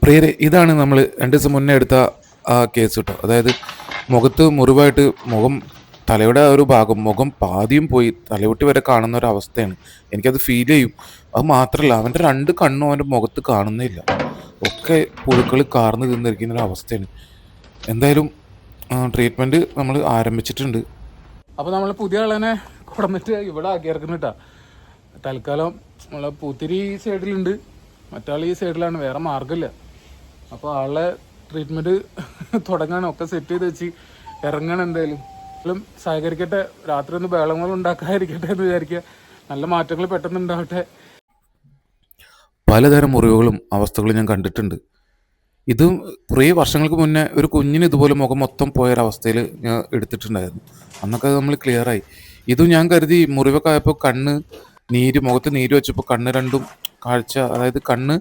പ്രിയരെ ഇതാണ് നമ്മൾ രണ്ട് ദിവസം മുന്നേ എടുത്ത ആ കേസ് കേട്ടോ അതായത് മുഖത്ത് മുറിവായിട്ട് മുഖം തലയുടെ ഒരു ഭാഗം മുഖം പാതിയും പോയി തലയൊട്ടി വരെ കാണുന്ന ഒരു അവസ്ഥയാണ്. എനിക്കത് ഫീൽ ചെയ്യും. അത് മാത്രമല്ല അവന്റെ രണ്ട് കണ്ണും അവന്റെ മുഖത്ത് കാണുന്നില്ല ഒക്കെ പുഴുക്കൾ കാർന്ന് തിന്നിരിക്കുന്ന ഒരു അവസ്ഥയാണ്. എന്തായാലും ട്രീറ്റ്മെന്റ് നമ്മൾ ആരംഭിച്ചിട്ടുണ്ട്. അപ്പോൾ നമ്മൾ പുതിയ ആളനെ കൊടുന്നിട്ട് ഇവിടെ ആക്കിയിറക്കുന്നിട്ടാ തൽക്കാലം നമ്മളെ പൂത്തിരി സൈഡിലുണ്ട് മറ്റാൾ ഈ സൈഡിലാണ് വേറെ മാർഗമില്ല അപ്പോൾ ആളെ ട്രീറ്റ്മെന്റ് തുടങ്ങാനൊക്കെ സെറ്റ് ചെയ്ത് വെച്ച് ഇറങ്ങണം എന്തായാലും. എങ്കിലും സഹകരിക്കട്ടെ രാത്രി ഒന്ന് ബേളങ്ങൾ ഉണ്ടാക്കാതിരിക്കട്ടെ എന്ന് വിചാരിക്കുക. നല്ല മാറ്റങ്ങൾ പെട്ടെന്ന് ഉണ്ടാവട്ടെ പലതരം മുറിവുകളും അവസ്ഥകളും ഞാൻ കണ്ടിട്ടുണ്ട്. ഇതും കുറേ വർഷങ്ങൾക്ക് മുന്നേ ഒരു കുഞ്ഞിന് ഇതുപോലെ മുഖം മൊത്തം പോയൊരവസ്ഥയിൽ ഞാൻ എടുത്തിട്ടുണ്ടായിരുന്നു. അന്നൊക്കെ നമ്മൾ ക്ലിയറായി ഇതും ഞാൻ കരുതി മുറിവൊക്കെ ആയപ്പോൾ കണ്ണ് നീര് മുഖത്ത് നീര് വെച്ചപ്പോൾ കണ്ണ് രണ്ടും കാഴ്ച അതായത് കണ്ണ്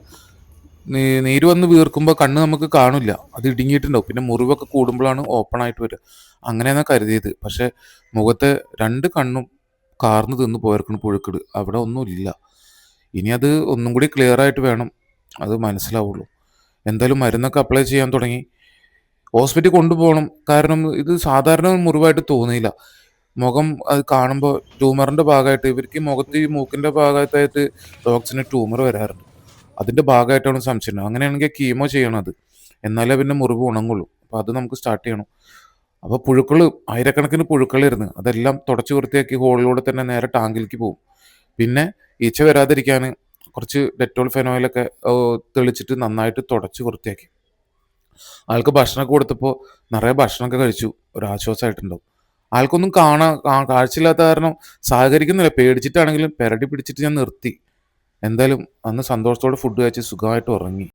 നീര് വന്ന് വീർക്കുമ്പോൾ കണ്ണ് നമുക്ക് കാണില്ല. അത് ഇടുങ്ങിയിട്ടുണ്ടാവും. പിന്നെ മുറിവൊക്കെ കൂടുമ്പോഴാണ് ഓപ്പൺ ആയിട്ട് വരിക. അങ്ങനെയാണ് കരുതിയത്. പക്ഷേ മുഖത്തെ രണ്ട് കണ്ണും കാർന്ന് തിന്ന് പോയർക്കണ് പുഴുക്കട് അവിടെ ഒന്നുമില്ല ഇനി അത് ഒന്നും കൂടി ക്ലിയർ ആയിട്ട് വേണം. അത് മനസ്സിലാവുള്ളൂ. എന്തായാലും മരുന്നൊക്കെ അപ്ലൈ ചെയ്യാൻ തുടങ്ങി. ഹോസ്പിറ്റലിൽ കൊണ്ടുപോകണം. കാരണം ഇത് സാധാരണ മുറിവായിട്ട് തോന്നിയില്ല. മുഖം അത് കാണുമ്പോൾ ട്യൂമറിന്റെ ഭാഗമായിട്ട് ഇവർക്ക് മുഖത്ത് ഈ മൂക്കിന്റെ ഭാഗത്തായിട്ട് ഡോക്സിന് ട്യൂമർ വരാറുണ്ട്. അതിന്റെ ഭാഗമായിട്ടാണ് സംശയം. അങ്ങനെയാണെങ്കിൽ കീമോ ചെയ്യണം അത്. എന്നാലേ പിന്നെ മുറിവ് ഉണങ്ങുള്ളൂ. അപ്പോൾ അത് നമുക്ക് സ്റ്റാർട്ട് ചെയ്യണം. അപ്പോൾ പുഴുക്കൾ ആയിരക്കണക്കിന് പുഴുക്കളിരുന്ന് അതെല്ലാം തുടച്ച് വൃത്തിയാക്കി ഹോളിലൂടെ തന്നെ നേരെ ടാങ്കിലേക്ക് പോകും. പിന്നെ ഈച്ച വരാതിരിക്കാൻ കുറച്ച് ഡെറ്റോൾ ഫെനോയിലൊക്കെ തെളിച്ചിട്ട് നന്നായിട്ട് തുടച്ച് വൃത്തിയാക്കി. ആൾക്ക് ഭക്ഷണമൊക്കെ കൊടുത്തപ്പോൾ നിറയെ ഭക്ഷണമൊക്കെ കഴിച്ചു. ഒരു ആശ്വാസമായിട്ടുണ്ടാവും ആൾക്കൊന്നും കാണാ കാഴ്ചയില്ലാത്ത കാരണം സഹകരിക്കുന്നില്ല. പേടിച്ചിട്ടാണെങ്കിലും പെരടി പിടിച്ചിട്ട് ഞാൻ നിർത്തി. എന്തായാലും അന്ന് സന്തോഷത്തോടെ ഫുഡ് കഴിച്ച് സുഖമായിട്ട് ഉറങ്ങി.